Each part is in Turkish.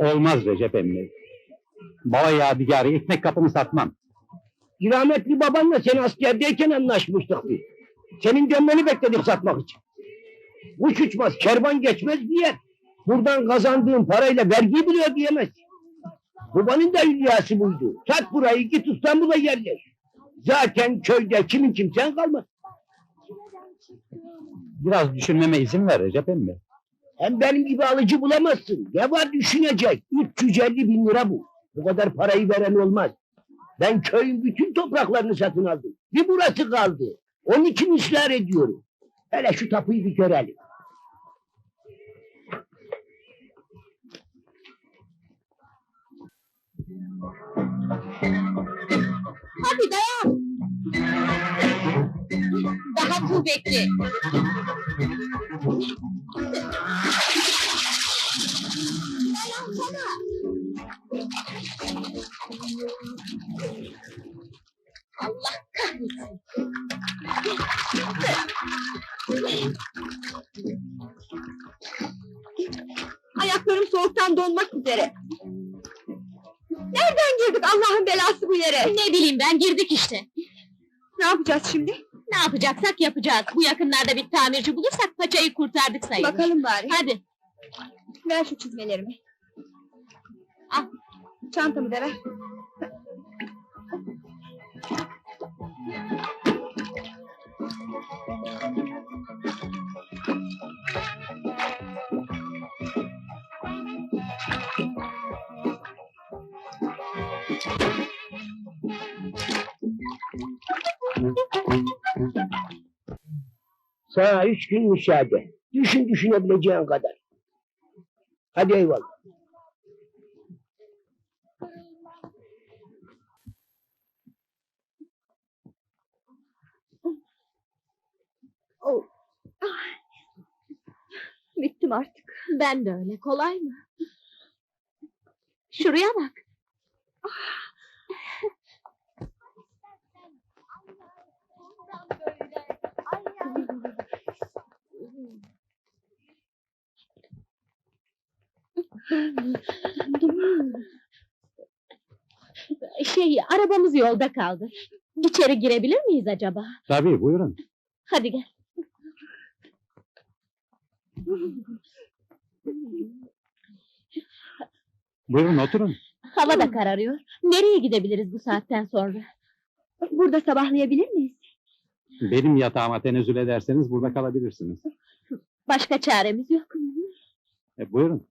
Olmaz Recep emmi. Baba yadigarı ekmek kapımı satmam. Rahmetli babanla seni askerdeyken anlaşmıştık biz. Senin dönmeni bekledik satmak için. Uç uçmaz, kervan geçmez diye. Buradan kazandığın parayla vergi bile ödeyemez. Babanın da hülyası buydu. Sat burayı git İstanbul'a yerleş. Zaten köyde kimin kimsen kalmaz. Biraz düşünmeme izin ver Recep emmi. Hem benim gibi alıcı bulamazsın. Ne var düşünecek? 350 bin lira bu. Bu kadar parayı veren olmaz. Ben köyün bütün topraklarını satın aldım. Bir burası kaldı. Onun için ısrar ediyorum. Hele şu tapuyu bir görelim. Hadi dayan. Daha kuvvetli. Belası bu yere? Ne bileyim ben girdik işte. Ne yapacağız şimdi? Ne yapacaksak yapacağız. Bu yakınlarda bir tamirci bulursak paçayı kurtardık sayılır. Bakalım bari. Hadi. Ver şu çizmelerimi. Al. Çantamı da ver. Sana üç gün müsaade. Düşün düşünebileceğin kadar. Hadi eyvallah. Oh. Ah. Bittim artık. Ben de öyle. Kolay mı? Şuraya bak. Şey, arabamız yolda kaldı. İçeri girebilir miyiz acaba? Tabii buyurun. Hadi gel. Buyurun oturun. Hava da kararıyor. Nereye gidebiliriz bu saatten sonra? Burada sabahlayabilir miyiz? Benim yatağıma tenezzül ederseniz burada kalabilirsiniz. Başka çaremiz yok. E, buyurun.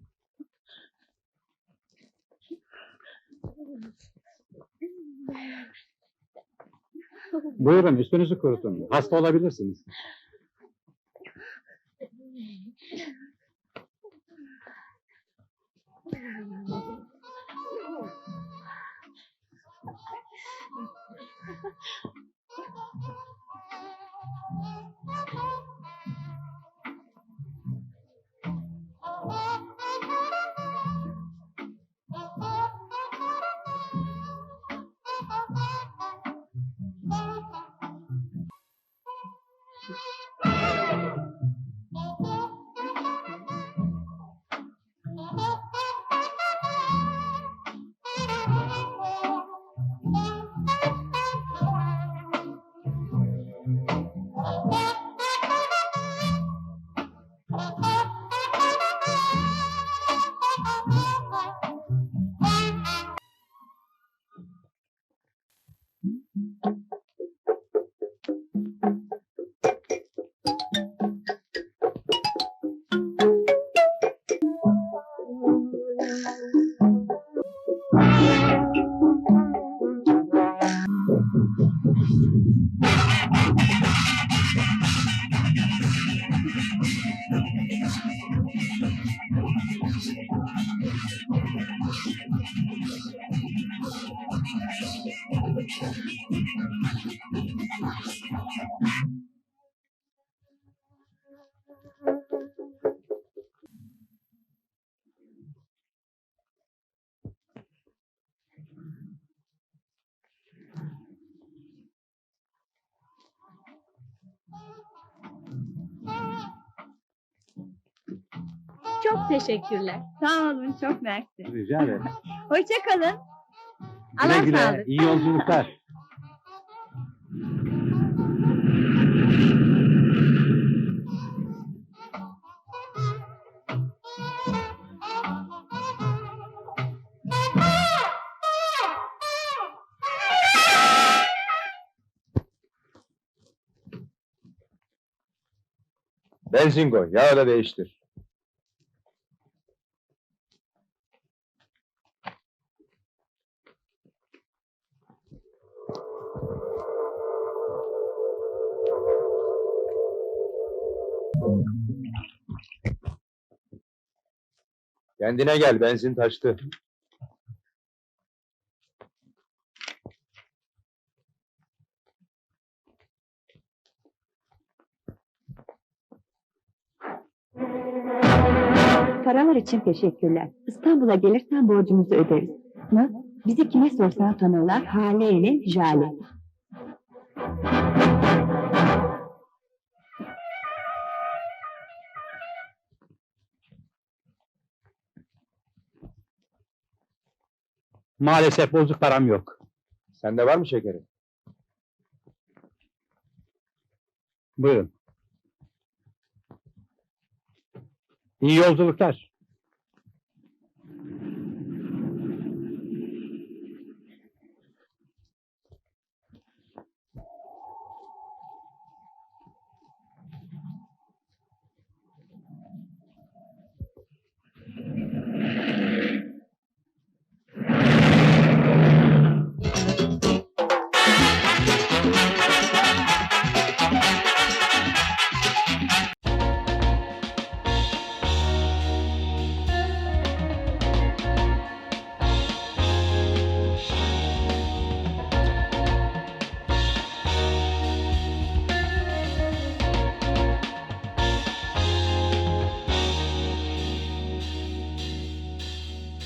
Buyurun üstünüzü kurutun. Hasta olabilirsiniz. Jesus. Teşekkürler. Sağ olun çok mersi. Rica ederim. Hoşça kalın. Güle Allah güle. sağlık. İyi yolculuklar. Benzin koy, yağı da değiştir. Kendine gel, benzin taştı. Paralar için teşekkürler. İstanbul'a gelirsen borcumuzu öderiz. Ne? Bizi kime sorsan tanırlar. Hale'nin Jale. Maalesef bozuk param yok. Sende var mı şekerin? Buyurun. İyi yolculuklar.